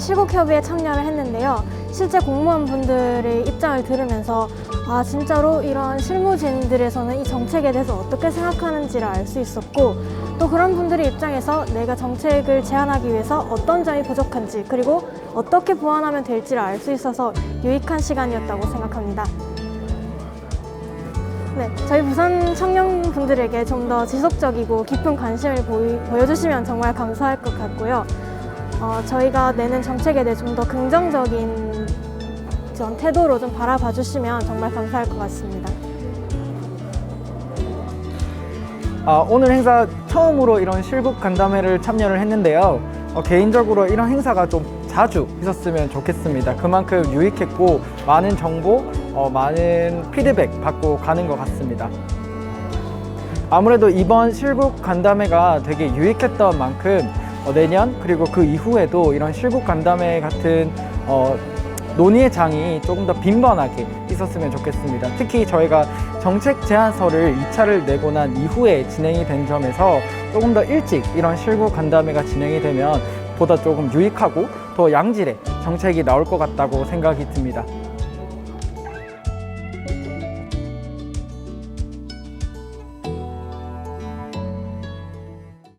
실곡협의회 참여를 했는데요. 실제 공무원분들의 입장을 들으면서 아 진짜로 이런 실무진들에서는 이 정책에 대해서 어떻게 생각하는지를 알 수 있었고 또 그런 분들의 입장에서 내가 정책을 제안하기 위해서 어떤 점이 부족한지 그리고 어떻게 보완하면 될지를 알 수 있어서 유익한 시간이었다고 생각합니다. 네, 저희 부산 청년분들에게 좀 더 지속적이고 깊은 관심을 보이, 보여주시면 정말 감사할 것 같고요. 어, 저희가 내는 정책에 대해 좀 더 긍정적인 전 태도로 좀 바라봐 주시면 정말 감사할 것 같습니다. 아, 오늘 행사 처음으로 이런 실국 간담회를 참여를 했는데요. 어, 개인적으로 이런 행사가 좀 자주 있었으면 좋겠습니다. 그만큼 유익했고 많은 정보, 어, 많은 피드백 받고 가는 것 같습니다. 아무래도 이번 실국 간담회가 되게 유익했던 만큼 어, 내년 그리고 그 이후에도 이런 실국 간담회 같은 어, 논의의 장이 조금 더 빈번하게 있었으면 좋겠습니다. 특히 저희가 정책 제안서를 2차를 내고 난 이후에 진행이 된 점에서 조금 더 일찍 이런 실국 간담회가 진행이 되면 보다 조금 유익하고 더 양질의 정책이 나올 것 같다고 생각이 듭니다.